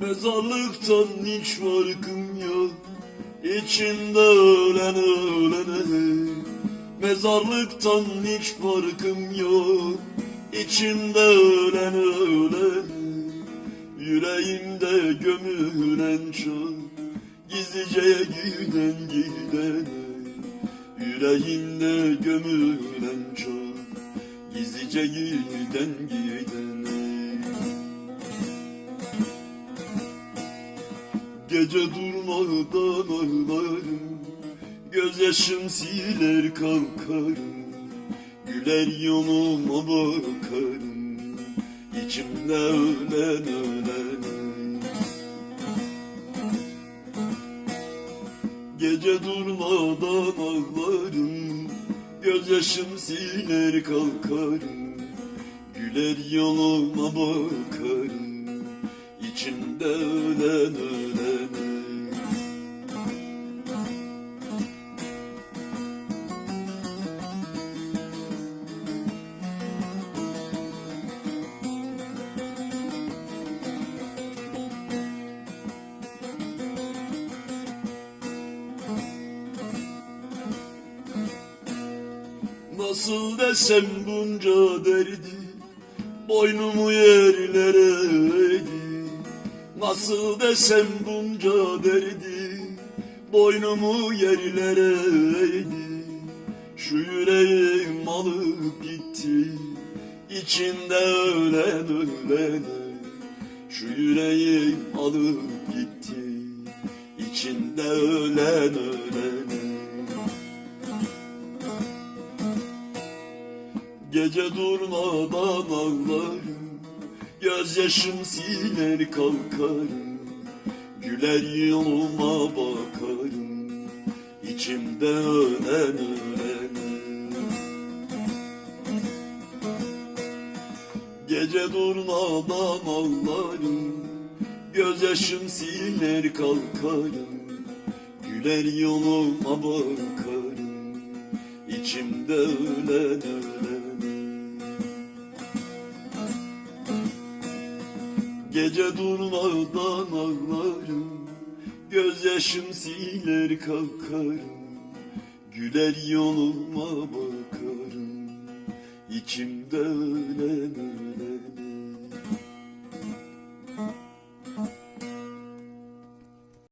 Mezarlıktan hiç farkım yok. İçinde ölen ölene. Mezarlıktan hiç farkım yok. İçinde ölen ölene. Yüreğimde gömülen çok Gizlice giden gidene Yüreğimde gömülen çok Gizlice giden gidene Gece durmadan ağlarım Gözyaşım siler kalkarım Güler yoluma bakarım İçimde ölen ölen Gece durmadan ağlarım Gözyaşım siler kalkarım Güler yoluma bakarım İçimde ölen ölen Nasıl desem bunca derdi Boynumu yerlere eğdi. Nasıl desem bunca derdi Boynumu yerlere eğdi. Şu yüreğim alıp gitti İçinde ölen ölene Şu yüreğim alıp gitti İçinde ölen ölene Gece durmadan ağlarım Gözyaşım siler kalkarım. Güler yoluma bakarım İçimde ölen ölen. Gece durmadan ağlarım Gözyaşım siler kalkarım. Güler yoluma bakarım İçimde ölen ölen Gece durmadan ağlarım Gözyaşım siler kalkarım Güler yoluma bakarım İçimde ölen